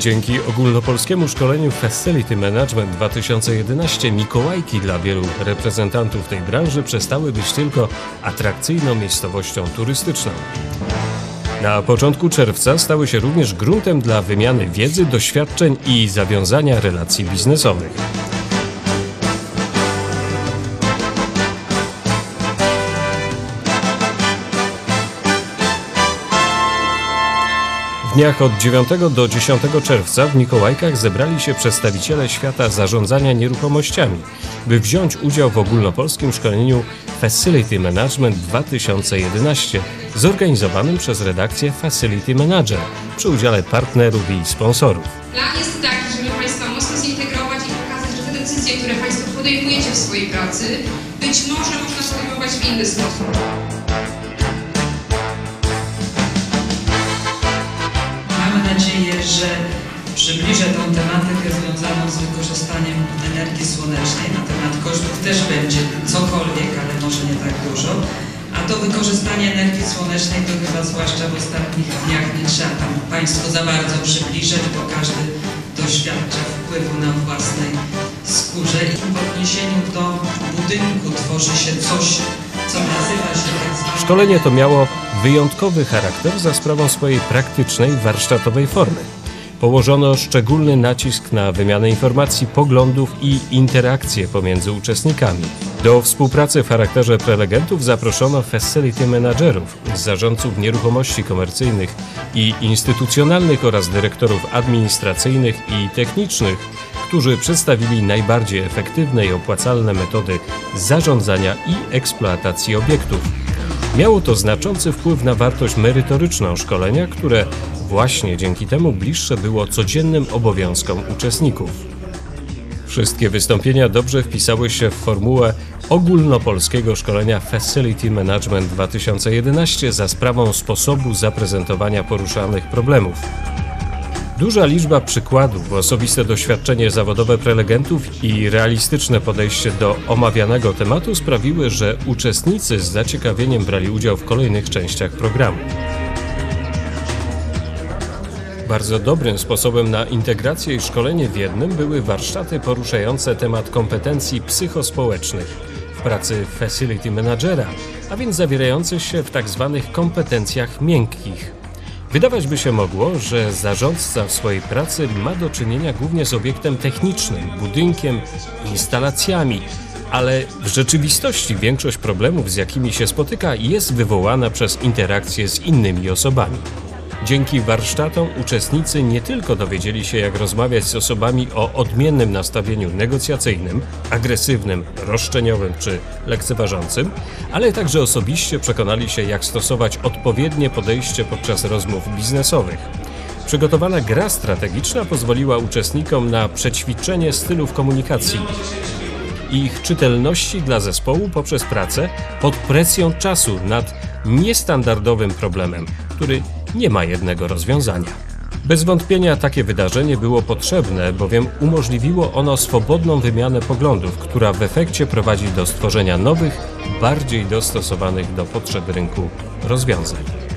Dzięki ogólnopolskiemu szkoleniu Facility Management 2011 Mikołajki dla wielu reprezentantów tej branży przestały być tylko atrakcyjną miejscowością turystyczną. Na początku czerwca stały się również gruntem dla wymiany wiedzy, doświadczeń i zawiązania relacji biznesowych. Dniach od 9 do 10 czerwca w Mikołajkach zebrali się przedstawiciele świata zarządzania nieruchomościami, by wziąć udział w ogólnopolskim szkoleniu Facility Management 2011 zorganizowanym przez redakcję Facility Manager przy udziale partnerów i sponsorów. Plan jest taki, żeby Państwa mocno zintegrować i pokazać, że te decyzje, które Państwo podejmujecie w swojej pracy, być może można podejmować w inny sposób. Że przybliżę tą tematykę związaną z wykorzystaniem energii słonecznej. Na temat kosztów też będzie cokolwiek, ale może nie tak dużo. A to wykorzystanie energii słonecznej to chyba zwłaszcza w ostatnich dniach nie trzeba tam Państwu za bardzo przybliżać, bo każdy doświadcza wpływu na własnej skórze i w odniesieniu do budynku tworzy się coś, co nazywa się tak. Szkolenie to miało wyjątkowy charakter za sprawą swojej praktycznej, warsztatowej formy. Położono szczególny nacisk na wymianę informacji, poglądów i interakcje pomiędzy uczestnikami. Do współpracy w charakterze prelegentów zaproszono facility managerów, zarządców nieruchomości komercyjnych i instytucjonalnych oraz dyrektorów administracyjnych i technicznych, którzy przedstawili najbardziej efektywne i opłacalne metody zarządzania i eksploatacji obiektów. Miało to znaczący wpływ na wartość merytoryczną szkolenia, które właśnie dzięki temu bliższe było codziennym obowiązkom uczestników. Wszystkie wystąpienia dobrze wpisały się w formułę ogólnopolskiego szkolenia Facility Management 2011 za sprawą sposobu zaprezentowania poruszanych problemów. Duża liczba przykładów, osobiste doświadczenie zawodowe prelegentów i realistyczne podejście do omawianego tematu sprawiły, że uczestnicy z zaciekawieniem brali udział w kolejnych częściach programu. Bardzo dobrym sposobem na integrację i szkolenie w jednym były warsztaty poruszające temat kompetencji psychospołecznych w pracy facility managera, a więc zawierających się w tak zwanych kompetencjach miękkich. Wydawać by się mogło, że zarządca w swojej pracy ma do czynienia głównie z obiektem technicznym, budynkiem, instalacjami, ale w rzeczywistości większość problemów, z jakimi się spotyka, jest wywołana przez interakcje z innymi osobami. Dzięki warsztatom uczestnicy nie tylko dowiedzieli się, jak rozmawiać z osobami o odmiennym nastawieniu negocjacyjnym, agresywnym, roszczeniowym czy lekceważącym, ale także osobiście przekonali się, jak stosować odpowiednie podejście podczas rozmów biznesowych. Przygotowana gra strategiczna pozwoliła uczestnikom na przećwiczenie stylów komunikacji i ich czytelności dla zespołu poprzez pracę pod presją czasu nad niestandardowym problemem, który nie ma jednego rozwiązania. Bez wątpienia takie wydarzenie było potrzebne, bowiem umożliwiło ono swobodną wymianę poglądów, która w efekcie prowadzi do stworzenia nowych, bardziej dostosowanych do potrzeb rynku rozwiązań.